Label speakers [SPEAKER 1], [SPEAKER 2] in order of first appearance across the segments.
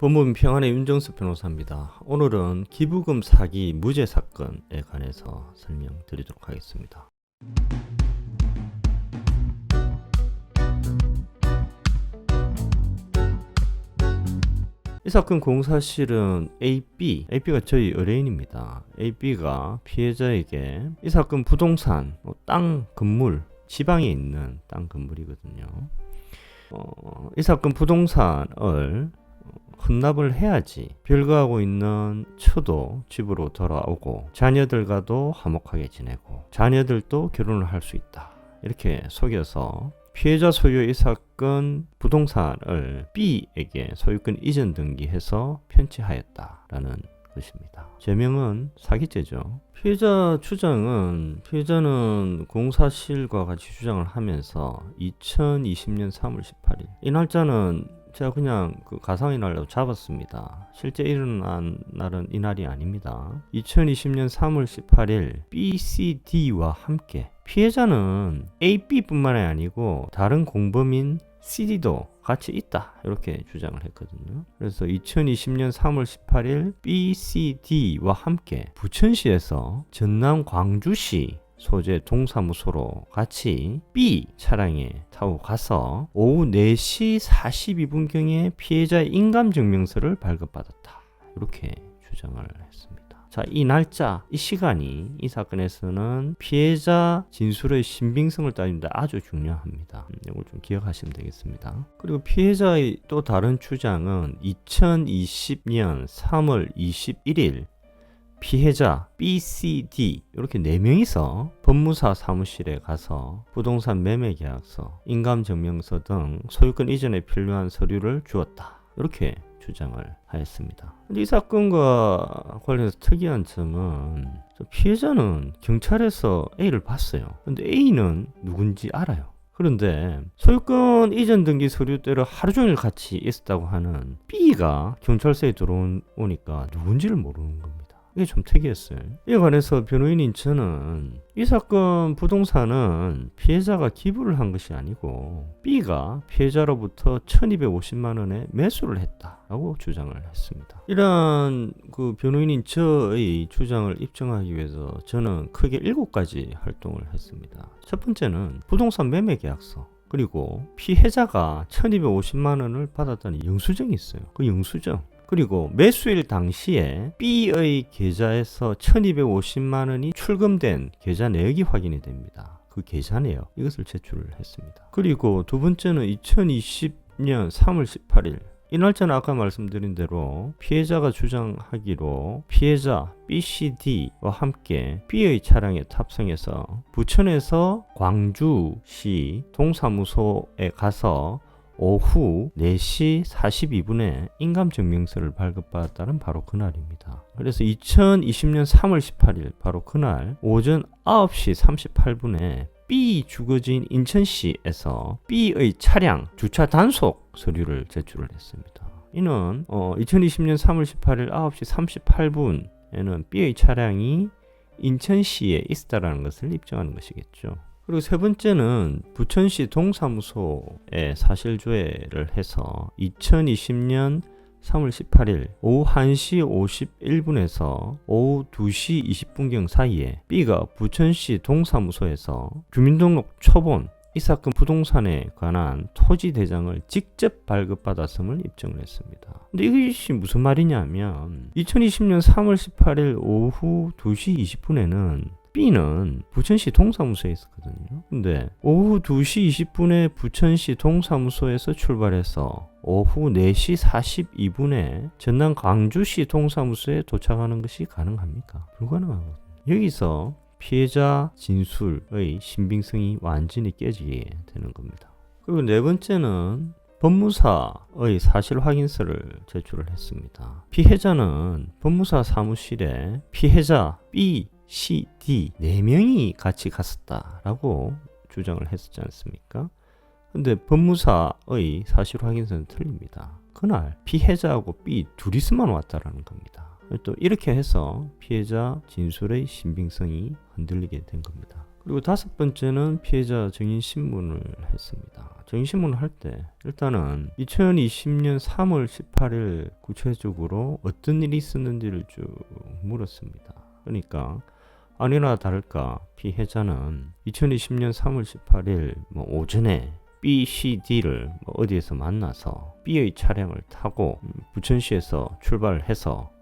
[SPEAKER 1] 법무부 평안의 윤정수 변호사입니다. 오늘은 기부금 사기 무죄 사건에 관해서 설명드리도록 하겠습니다. 이 사건 공사실은 AB, AB가 저희 의뢰인입니다. AB가 피해자에게 이 사건 부동산, 뭐땅 건물, 지방에 있는 땅 건물이거든요. 어, 이 사건 부동산을 헌납을 해야지 별거하고 있는 처도 집으로 돌아오고 자녀들과도 화목하게 지내고 자녀들도 결혼을 할 수 있다. 이렇게 속여서 피해자 소유의 이 사건 부동산을 B에게 소유권 이전 등기해서 편취하였다라는 것입니다. 제명은 사기죄죠. 피해자 주장은 피해자는 공사실과 같이 주장을 하면서 2020년 3월 18일 이 날짜는 제가 그냥 그 가상의 날로 잡았습니다. 실제 일어난 날은 이 날이 아닙니다. 2020년 3월 18일 BCD와 함께 피해자는 AB뿐만 이 아니고 다른 공범인 CD도 같이 있다 이렇게 주장을 했거든요. 그래서 2020년 3월 18일 BCD와 함께 부천시에서 전남 광주시 소재 동사무소로 같이 B 차량에 타고 가서 오후 4시 42분경에 피해자의 인감증명서를 발급받았다. 이렇게 주장을 했습니다. 자, 이 날짜, 이 시간이 이 사건에서는 피해자 진술의 신빙성을 따집니다. 아주 중요합니다. 음, 이걸 좀 기억하시면 되겠습니다. 그리고 피해자의 또 다른 주장은 2020년 3월 21일 피해자 BCD 이렇게 네 명이서 법무사 사무실에 가서 부동산 매매 계약서, 인감 증명서 등 소유권 이전에 필요한 서류를 주었다. 이렇게 주장을 하였습니다. 이 사건과 관련해서 특이한 점은 저 피해자는 경찰에서 A를 봤어요. 근데 A는 누군지 알아요. 그런데 소유권 이전 등기 서류대로 하루 종일 같이 있었다고 하는 B가 경찰서에 들어오니까 누군지를 모르는 겁니다. 이게 좀 특이했어요. 이에 관해서 변호인인 저는 이 사건 부동산은 피해자가 기부를 한 것이 아니고 B가 피해자로부터 1250만 원에 매수를 했다라고 주장을 했습니다. 이러한 그 변호인인 저의 주장을 입증하기 위해서 저는 크게 일곱 가지 활동을 했습니다. 첫 번째는 부동산 매매 계약서 그리고 피해자가 1250만 원을 받았다는 영수증이 있어요. 그 영수증 그리고 매수일 당시에 B의 계좌에서 1250만 원이 출금된 계좌 내역이 확인이 됩니다. 그 계좌 내역 이것을 제출을 했습니다. 그리고 두 번째는 2020년 3월 18일 이 날짜는 아까 말씀드린 대로 피해자가 주장하기로 피해자 BCD와 함께 B의 차량에 탑승해서 부천에서 광주시 동사무소에 가서 오후 4시 42분에 인감증명서를 발급받았다는 바로 그날입니다. 그래서 2020년 3월 18일 바로 그날 오전 9시 38분에 B 주거지인 인천시에서 B의 차량 주차 단속 서류를 제출을 했습니다. 이는 어, 2020년 3월 18일 9시 38분에는 B의 차량이 인천시에 있었다는 것을 입증하는 것이겠죠. 그리고 세 번째는 부천시 동사무소에 사실조회를 해서 2020년 3월 18일 오후 1시 51분에서 오후 2시 20분경 사이에 B가 부천시 동사무소에서 주민등록 초본 이 사건 부동산에 관한 토지 대장을 직접 발급받았음을 입증을 했습니다. 근데 이것이 무슨 말이냐면 2020년 3월 18일 오후 2시 20분에는 B는 부천시 동사무소에 있었거든요. 근데 오후 2시 20분에 부천시 동사무소에서 출발해서 오후 4시 42분에 전남 광주시 동사무소에 도착하는 것이 가능합니까? 불가능하거든요. 여기서 피해자 진술의 신빙성이 완전히 깨지게 되는 겁니다. 그리고 네 번째는 법무사의 사실 확인서를 제출을 했습니다. 피해자는 법무사 사무실에 피해자 B C, D 네 명이 같이 갔었다라고 주장을 했었지 않습니까? 근데 법무사의 사실 확인서는 틀립니다. 그날 피해자하고 B 둘이서만 왔다라는 겁니다. 또 이렇게 해서 피해자 진술의 신빙성이 흔들리게 된 겁니다. 그리고 다섯 번째는 피해자 증인 신문을 했습니다. 증인 신문을 할 때 일단은 2020년 3월 18일 구체적으로 어떤 일이 있었는지를 쭉 물었습니다. 그러니까 아니나 다를까 피해자는 2020년 3월 18일 뭐 오전에 B, C, D를 뭐 어디에서 만나서 B의 차량을 타고 음, 부천시에서 출발해서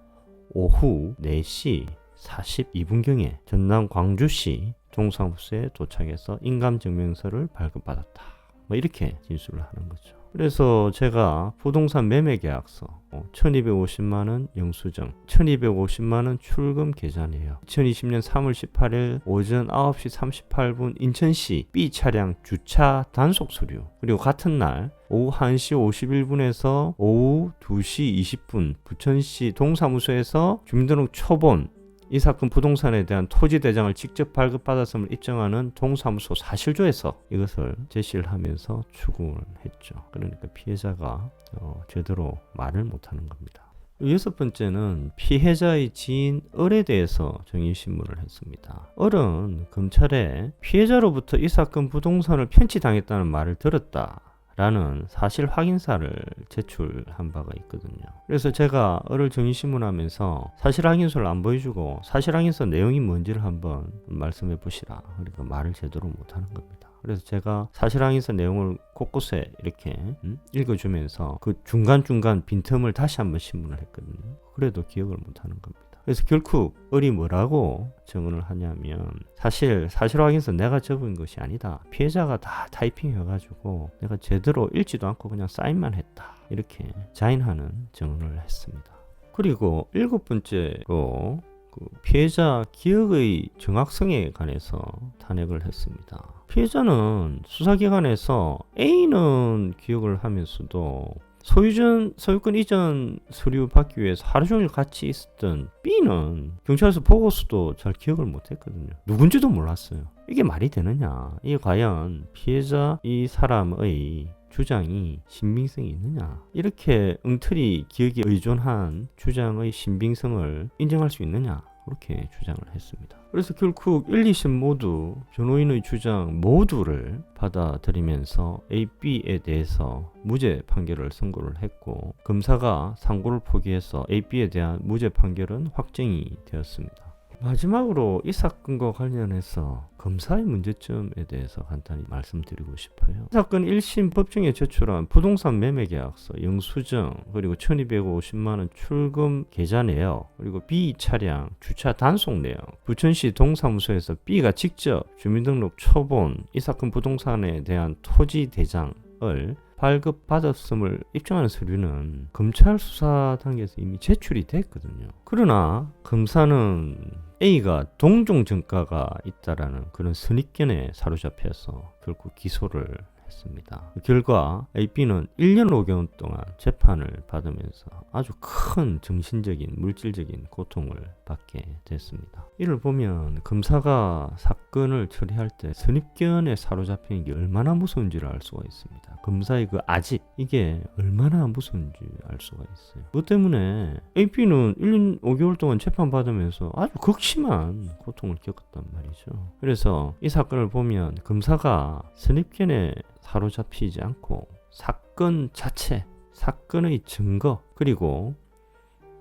[SPEAKER 1] 오후 4시 42분경에 전남 광주시 동사무소에 도착해서 인감증명서를 발급받았다. 뭐 이렇게 진술을 하는 거죠. 그래서 제가 부동산 매매 계약서 어, 1250만 원 영수증, 1250만 원 출금 계좌네요. 2020년 3월 18일 오전 9시 38분 인천시 B 차량 주차 단속 서류. 그리고 같은 날 오후 1시 51분에서 오후 2시 20분 부천시 동사무소에서 주민등록 초본 이 사건 부동산에 대한 토지 대장을 직접 발급받았음을 입증하는 동사무소 사실조에서 이것을 제시를 하면서 추궁을 했죠. 그러니까 피해자가 어, 제대로 말을 못하는 겁니다. 여섯 번째는 피해자의 지인 을에 대해서 정의신문을 했습니다. 을은 검찰에 피해자로부터 이 사건 부동산을 편취당했다는 말을 들었다. 라는 사실 확인서를 제출한 바가 있거든요. 그래서 제가 을을 정의신문하면서 사실 확인서를 안 보여주고 사실 확인서 내용이 뭔지를 한번 말씀해 보시라. 그러니까 말을 제대로 못하는 겁니다. 그래서 제가 사실 확인서 내용을 곳곳에 이렇게 음? 읽어주면서 그 중간중간 빈틈을 다시 한번 신문을 했거든요. 그래도 기억을 못하는 겁니다. 그래서 결국 을이 뭐라고 증언을 하냐면 사실 사실 확인서 내가 적은 것이 아니다. 피해자가 다 타이핑 해가지고 내가 제대로 읽지도 않고 그냥 사인만 했다. 이렇게 자인하는 증언을 했습니다. 그리고 일곱 번째로 그 피해자 기억의 정확성에 관해서 탄핵을 했습니다. 피해자는 수사기관에서 A는 기억을 하면서도 소유전 소유권 이전 서류 받기 위해서 하루 종일 같이 있었던 B는 경찰서 보고서도 잘 기억을 못 했거든요. 누군지도 몰랐어요. 이게 말이 되느냐? 이게 과연 피해자 이 사람의 주장이 신빙성이 있느냐? 이렇게 엉터리 기억에 의존한 주장의 신빙성을 인정할 수 있느냐? 그렇게 주장을 했습니다. 그래서 결국 1, 2심 모두 변호인의 주장 모두를 받아들이면서 A, B에 대해서 무죄 판결을 선고를 했고 검사가 상고를 포기해서 A, B에 대한 무죄 판결은 확정이 되었습니다. 마지막으로 이 사건과 관련해서 검사의 문제점에 대해서 간단히 말씀드리고 싶어요. 이 사건 1심 법정에 제출한 부동산 매매 계약서, 영수증, 그리고 1250만 원 출금 계좌 내역, 그리고 B 차량 주차 단속 내역, 부천시 동사무소에서 B가 직접 주민등록 초본, 이 사건 부동산에 대한 토지 대장을 발급받았음을 입증하는 서류는 검찰 수사 단계에서 이미 제출이 됐거든요. 그러나 검사는 A가 동종 전가가 있다라는 그런 선입견에 사로잡혀서 결국 기소를 했습니다. 그 결과 AB는 1년 5개월 동안 재판을 받으면서 아주 큰 정신적인 물질적인 고통을 받게 됐습니다. 이를 보면 검사가 사건을 처리할 때 선입견에 사로잡히는 게 얼마나 무서운지를 알 수가 있습니다. 검사의 그 아집 이게 얼마나 무서운지 알 수가 있어요. 그 때문에 AB는 1년 5개월 동안 재판 받으면서 아주 극심한 고통을 겪었단 말이죠. 그래서 이 사건을 보면 검사가 선입견에 사로잡히지 않고 사건 자체, 사건의 증거, 그리고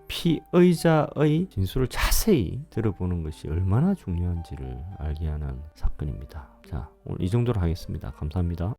[SPEAKER 1] 피의자의 진술을 자세히 들어보는 것이 얼마나 중요한지를 알게 하는 사건입니다. 자, 오늘 이 정도로 하겠습니다. 감사합니다.